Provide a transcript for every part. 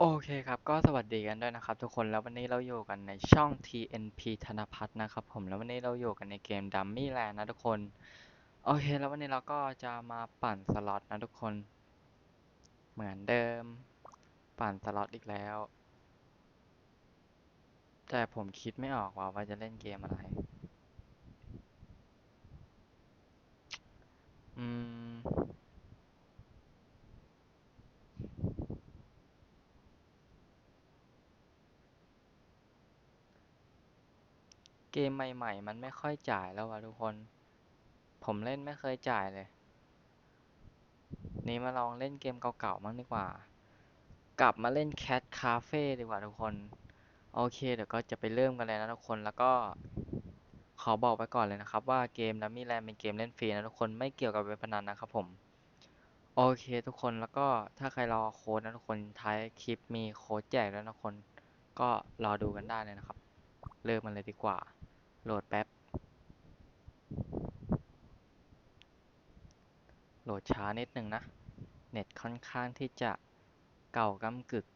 โอเคครับ ก็สวัสดีกันด้วยนะครับ ทุกคนแล้ววันนี้เราอยู่กันในช่อง TNP ธนพัฒน์นะครับผมแล้ววันนี้เราอยู่กันในเกม Dummy Land นะทุกคน โอเค แล้ววันนี้เราก็จะมาปั่นสล็อตนะทุกคน เหมือนเดิม ปั่นสล็อตอีกแล้ว แต่ผมคิดไม่ออกว่าว่าจะเล่นเกมอะไร เกมใหม่ๆ มันไม่ค่อยจ่ายแล้ววะทุกคน ผมเล่นไม่เคยจ่ายเลย นี่มาลองเล่นเกมเก่าๆมั่งดีกว่า กลับมาเล่น Cat Cafe ดีกว่าทุกคน โอเค เดี๋ยวก็จะไปเริ่มกันเลยนะทุกคน แล้วก็ขอบอกไว้ก่อนเลยนะครับ ว่าเกม Dummy Land เป็นเกมเล่นฟรีนะทุกคน ไม่เกี่ยวกับเว็บพนันนะครับผม โอเคทุกคน แล้วก็ถ้าใครรอโค้ดนะทุกคน ท้ายคลิปมีโค้ดแจกแล้วนะทุกคน ก็รอดูกันได้เลยนะครับ เริ่มมันเลยดีกว่า โหลดแป๊บ โหลดช้านิดนึงนะ เน็ตค่อนข้างที่จะเก่ากำกึก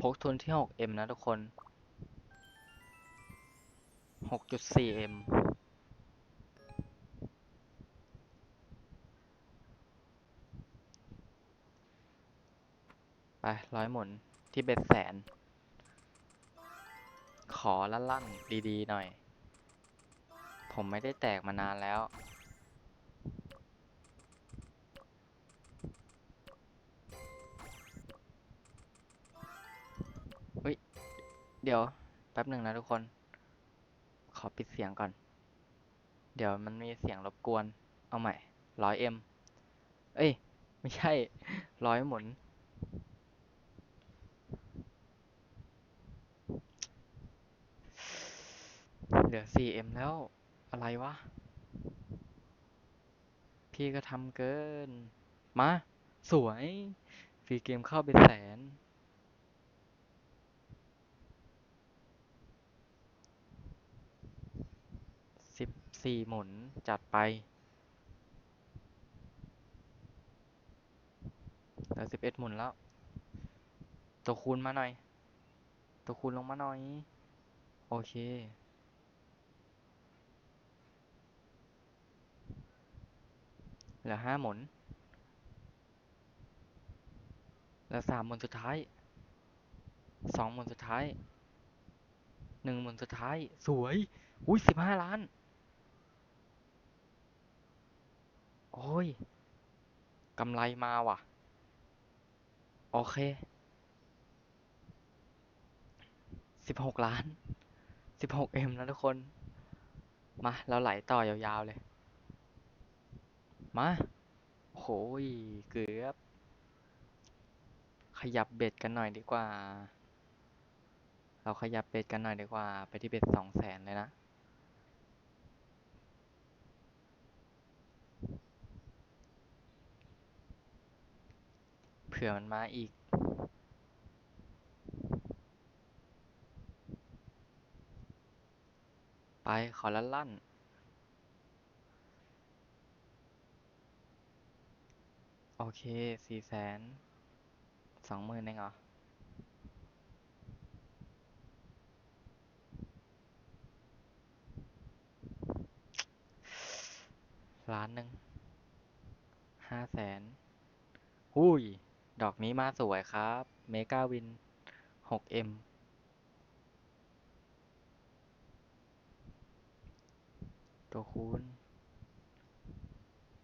พกทุนที่ 6M นะทุกคน 6.4M ไปร้อยหมุนที่เบ็ดแสน ขอลั่นดีๆหน่อย ผมไม่ได้แตกมานานแล้วเฮ้ย เดี๋ยว แป๊บหนึ่งนะทุกคน ขอปิดเสียงก่อน เดี๋ยวมันมีเสียงรบกวน เอาใหม่ร้อยเอ็มเอ้ย ไม่ใช่ร้อยหมุน เหลือ 4M แล้วอะไรวะ พี่ก็ทำเกิน มา สวย ฟรีเกมเข้าเป็นแสน สิบสี่หมุนจัดไปเหลือสิบเอ็ดหมุนแล้ว ตัวคูณมาหน่อย ตัวคูณลงมาหน่อย โอเค เหลือห้าหมุนเหลือสามหมุนสุดท้ายสองหมุนสุดท้ายหนึ่งหมุนสุดท้าย สวย อุ้ยสิบห้าล้าน โอ้ยกำไรมาว่ะ โอเคสิบหกล้านสิบหกเอ็มนะทุกคน มา เราไหลต่อยาวๆเลย มาโหยเกือบ ขยับเบ็ดกันหน่อยดีกว่า เราขยับเบ็ดกันหน่อยดีกว่า ไปที่เบ็ดสองแสนเลยนะเผื่อมันมาอีก ไปขอลั่นลั่น โอเคสี่แสนสองหมื่นเองเหรอ ล้านหนึ่งห้าแสนหุยดอกนี้มาสวยครับ เมกาวินหกเอ็มตัวคูณ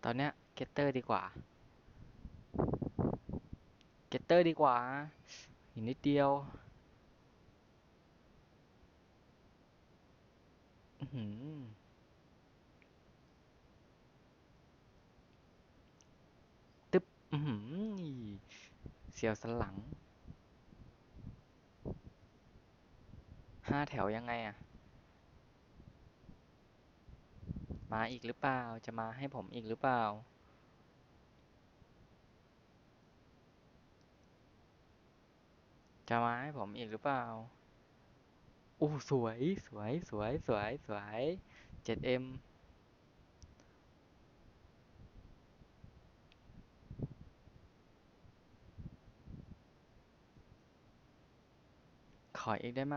ตอนเนี้ยเกตเตอร์ดีกว่า เกตเตอร์ดีกว่าอีกนิดเดียวตึ๊บเสียวสันหลังห้าแถวยังไงอะมาอีกหรือเปล่า จะมาให้ผมอีกหรือเปล่า จะมาให้ผมอีกหรือเปล่าอู้สวยสวยสวยสวยสวยเจ็ดเอ็มขออีกได้ไหม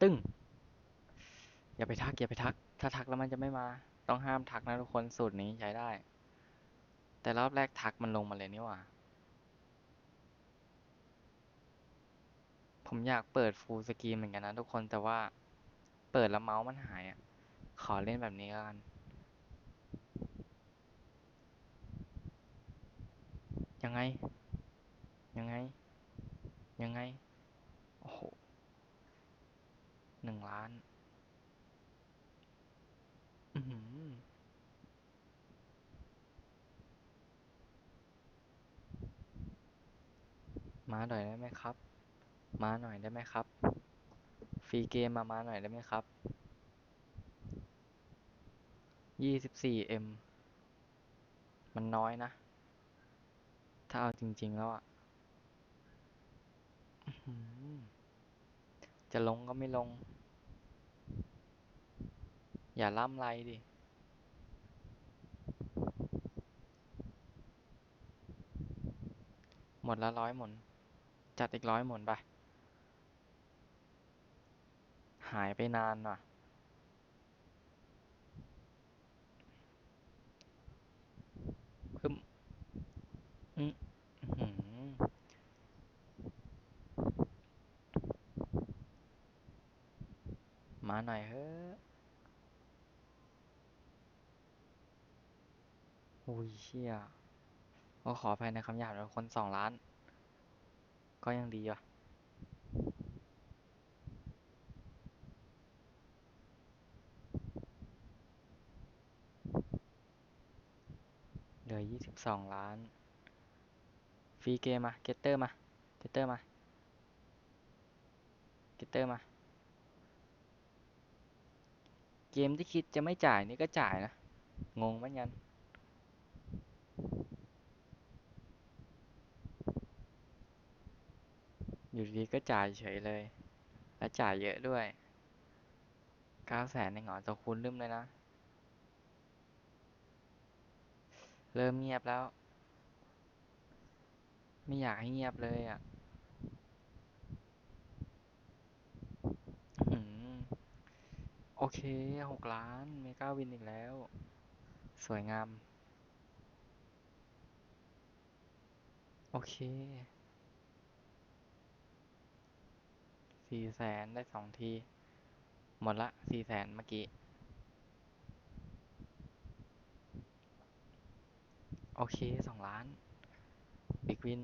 ตึ้ง อย่าไปทักอย่าไปทัก ถ้าทักแล้วมันจะไม่มา ต้องห้ามทักนะทุกคนสูตรนี้ใช้ได้ แต่รอบแรกทักมันลงมาเลยนี่หว่า ผมอยากเปิดฟูลสกรีนเหมือนกันนะทุกคนแต่ว่าเปิดแล้วเมาส์มันหายอะ ขอเล่นแบบนี้กัน ยังไง ยังไง ยังไง โอ้โหหนึ่งล้าน อือหือ มาหน่อยได้ไหมครับ มาหน่อยได้ไหมครับ ฟรีเกมมามาหน่อยได้ไหมครับยี่สิบสี่เอ็มมันน้อยนะ ถ้าเอาจริง ๆ แล้วอะจะลงก็ไม่ลง อย่าล่ำไรดิ หมดละร้อยหมุน จัดอีกร้อยหมุนไป หายไปนานว่ะอึ้มอืออื้อหือมาหน่อยเฮ้อะอุ้ยเชี่ยก็ขออภัยในคำหยาบนะคนสองล้าน ก็ยังดีว่ะเหลือยี่สิบสองล้าน ฟรีเกมมา เกตเตอร์มา เกตเตอร์มา เกตเตอร์มา เกมที่คิดจะไม่จ่ายนี่ก็จ่ายนะ งงเหมือนกัน อยู่ดีก็จ่ายเฉยเลย และจ่ายเยอะด้วยเก้าแสนเองเหรอตัวคูณลืมเลยนะ เริ่มเงียบแล้ว ไม่อยากให้เงียบเลยอะโอเคหกล้านเมกาวินอีกแล้ว สวยงาม โอเค สี่แสนได้สองที หมดละสี่แสนเมื่อกี้ โอเคสองล้าน บิ๊กวิน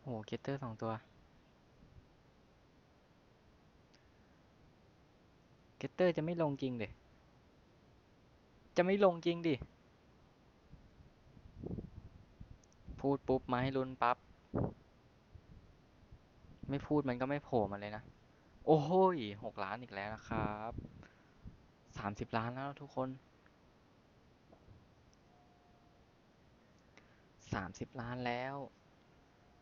โหเกตเตอร์สองตัว เกตเตอร์จะไม่ลงจริงเดิจะไม่ลงจริงดิ พูดปุ๊บมาให้ลุ้นปั๊บ ไม่พูดมันก็ไม่โผล่มาเลยนะ โอ้โหหกล้านอีกแล้วนะครับสามสิบล้านแล้วทุกคนสามสิบล้านแล้ว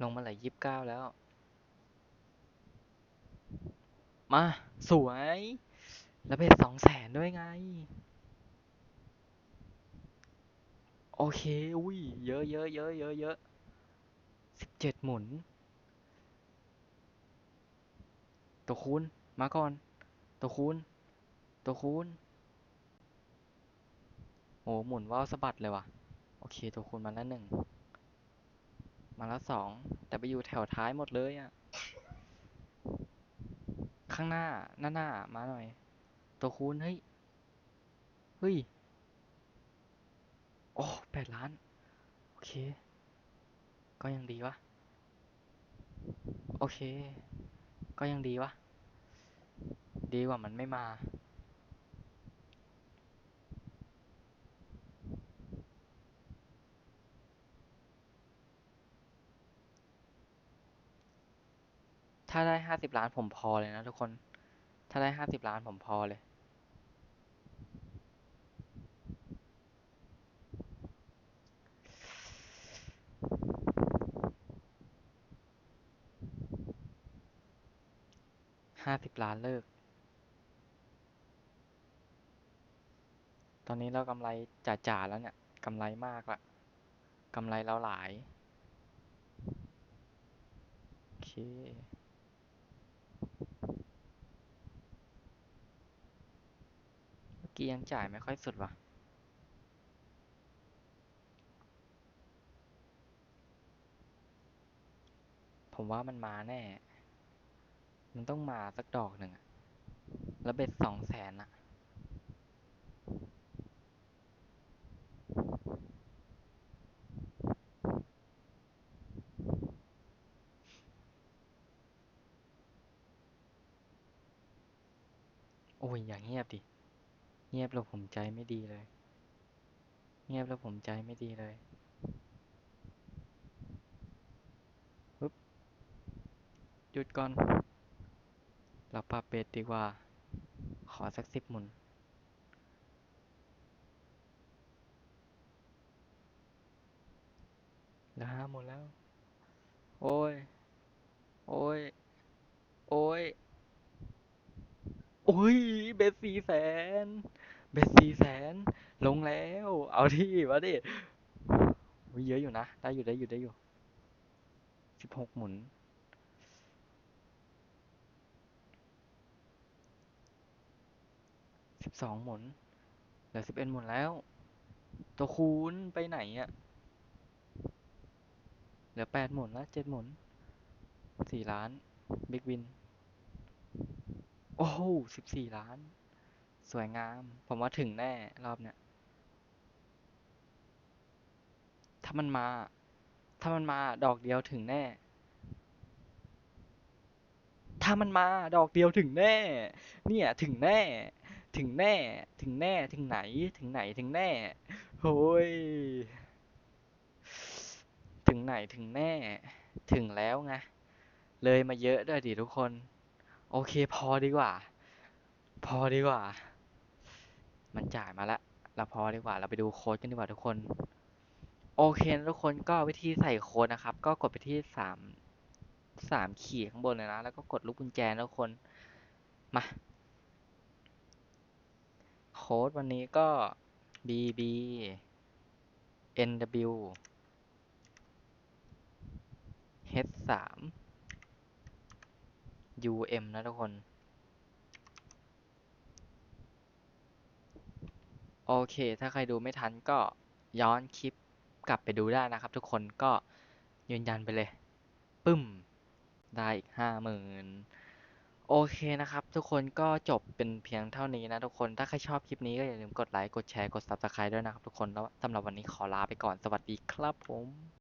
ลงมาเหลือยี่สิบเก้าแล้ว มา สวย แล้วเป็นสองแสนด้วยไง โอเค อุ้ย เยอะเยอะเยอะเยอะเยอะสิบเจ็ดหมุน ตัวคูณมาก่อน ตัวคูณตัวคูณโอ้หมุนว่าวสะบัดเลยว่ะ โอเค ตัวคูณมาแล้วหนึ่ง มาแล้วสอง แต่ไปอยู่แถวท้ายหมดเลยอะข้างหน้า หน้าหน้ามาหน่อย ตัวคูณเฮ้ย เฮ้ย โอ้แปดล้าน โอเค ก็ยังดีวะ โอเค ก็ยังดีวะ ดีกว่ามันไม่มา ถ้าได้ห้าสิบล้านผมพอเลยนะทุกคน ถ้าได้ห้าสิบล้านผมพอเลย ห้าสิบล้านเลิก ตอนนี้เรากำไรจ่าๆแล้วเนี่ยกำไรมากละกำไรเราหลาย โอเคเมื่อกี้ยังจ่ายไม่ค่อยสุดวะผมว่ามันมาแน่ มันต้องมาสักดอกหนึ่งอะแล้วเบ็ดสองแสนอะโอ้ยอย่างเงียบดิ เงียบแล้วผมใจไม่ดีเลย เงียบแล้วผมใจไม่ดีเลยปึ๊บหยุดก่อน ราปรับเบ็ดดีกว่า ขอสักสิบหมุน เหลือห้าหมุนแล้ว โอ้ย โอ้ย โอ้ย โอ้ย เบ็ดสี่แสน เบ็ดสี่แสน ลงแล้ว เอาที่มาดิเยอะอยู่นะ ได้อยู่ได้อยู่ได้อยู่สิบหกหมุน สิบสองหมุน เหลือสิบเอ็ดหมุนแล้ว ตัวคูณไปไหนอะเหลือแปดหมุนแล้วเจ็ดหมุนสี่ล้านบิ๊กวิน โอ้โหสิบสี่ล้าน สวยงาม ผมว่าถึงแน่รอบเนี้ย ถ้ามันมา ถ้ามันมาดอกเดียวถึงแน่ ถ้ามันมาดอกเดียวถึงแน่ เนี่ยถึงแน่ ถึงแน่ ถึงแน่ ถึงไหน ถึงไหน ถึงแน่ โอ้ย ถึงไหน ถึงแน่ ถึงแล้วไง เลยมาเยอะด้วยดิทุกคน โอเคพอดีกว่า พอดีกว่า มันจ่ายมาแล้วเราพอดีกว่า เราไปดูโค้ดกันดีกว่าทุกคน โอเคทุกคนก็วิธีใส่โค้ดนะครับ ก็กดไปที่สามสามขีดข้างบนเลยนะ แล้วก็กดลูกกุญแจนทุกคน มา ค้ดวันนี้ก็ bb nw h สาม um นะทุกคน โอเค ถ้าใครดูไม่ทันก็ย้อนคลิปกลับไปดูได้นะครับ ทุกคนก็ยืนยันไปเลย ปึ้ม ได้อีกห้าหมื่น โอเคนะครับ ทุกคนก็จบเป็นเพียงเท่านี้นะทุกคนถ้าใครชอบคลิปนี้ก็อย่าลืมกดไลค์ กดแชร์กด Subscribe ด้วยนะครับทุกคนแล้วสำหรับวันนี้ขอลาไปก่อนสวัสดีครับผม